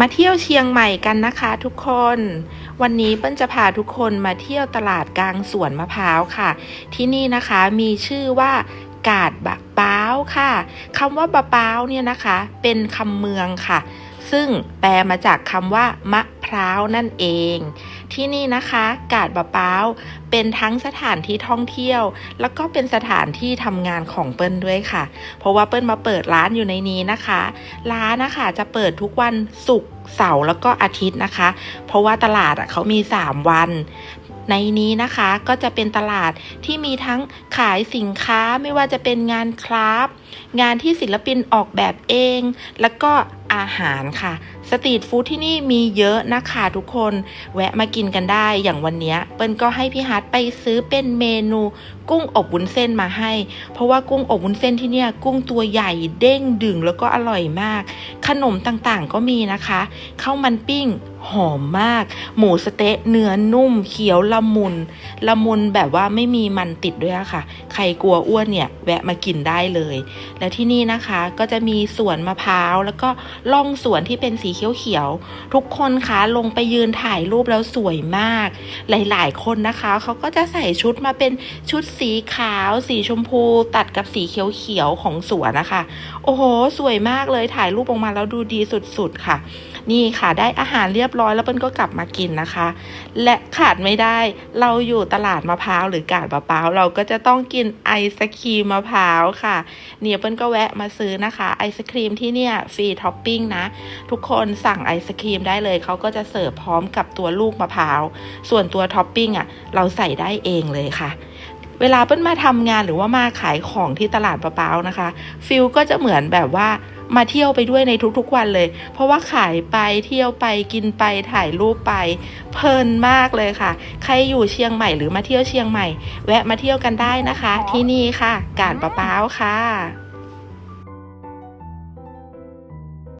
มาเที่ยวเชียงใหม่กันนะคะทุกคน วันนี้เปิ้ลจะพาทุกคนมาเที่ยวตลาดกลางสวนมะพร้าวค่ะ ที่นี่นะคะมีชื่อว่ากาดบะป้าวค่ะคำว่าบะป้าวเนี่ยนะคะ เป็นคำเมืองค่ะ ซึ่งแปลมาจากคำว่ามะ ร้าวนั่นเอง ที่นี่นะคะกาดบะป้าวเป็นทั้งสถานที่ท่องเที่ยว แล้วก็เป็นสถานที่ทำงานของเปิ้ลด้วยค่ะ เพราะว่าเปิ้ลมาเปิดร้านอยู่ในนี้นะคะ ร้านนะคะจะเปิดทุกวันศุกร์เสาร์แล้วก็อาทิตย์นะคะ เพราะว่าตลาดเขามี 3 วันในนี้นะคะก็จะเป็นตลาดที่มีทั้งขายสินค้าไม่ว่าจะเป็นงานคราฟ งานที่ศิลปินออกแบบเอง แล้วก็ อาหารค่ะ สตรีทฟู้ดที่นี่มีเยอะนะคะทุกคน แวะมากินกันได้ อย่างวันนี้เปิ้ลก็ให้พี่ฮัทไปซื้อเป็นเมนู กุ้งอบวุ้นเส้นมาให้ เพราะว่ากุ้งอบวุ้นเส้นที่เนี่ยกุ้งตัวใหญ่เด้งดึงแล้วก็อร่อยมาก ขนมต่างๆก็มีนะคะข้าวมันปิ้ง หอมมาก หมูสเต๊ะเนื้อนุ่มเขียวละมุน ละมุนแบบว่าไม่มีมันติดด้วยค่ะ ใครกลัวอ้วนเนี่ย แวะมากินได้เลย และที่นี่นะคะก็จะมีสวนมะพร้าว แล้วก็ล่องสวนที่เป็นสีเขียวๆทุกคนคะลงไปยืนถ่ายรูปแล้วสวยมาก หลาย ๆ คนนะคะเขาก็จะใส่ชุดมาเป็นชุดสีขาว สีชมพู ตัดกับสีเขียวๆของสวนนะคะ โอ้โห สวยมากเลยถ่ายรูปออกมาแล้วดูดีสุดๆค่ะ นี่ค่ะได้อาหารเรียบร้อยแล้วเปิ้ลก็กลับมากินนะคะ และขาดไม่ได้เราอยู่ตลาดมะพร้าวหรือกาดมะพร้าวเราก็จะต้องกินไอศครีมมะพร้าวค่ะ เนี่ยเปิ้ลก็แวะมาซื้อนะคะ ไอศครีมที่เนี่ยฟรีท็อปปิ้งนะ ทุกคนสั่งไอศครีมได้เลยเขาก็จะเสิร์ฟพร้อมกับตัวลูกมะพร้าวส่วนตัวท็อปปิ้งอะเราใส่ได้เองเลยค่ะเวลาเปิ้ลมาทำงานหรือว่ามาขายของที่ตลาดมะพร้าวนะคะ ฟิลก็จะเหมือนแบบว่า มาเที่ยวไปด้วยในทุกๆวันเลย เพราะว่าขายไปเที่ยวไปกินไปถ่ายรูปไป เพลินมากเลยค่ะ ใครอยู่เชียงใหม่หรือมาเที่ยวเชียงใหม่ แวะมาเที่ยวกันได้นะคะ ที่นี่ค่ะ กาดมะพร้าวค่ะ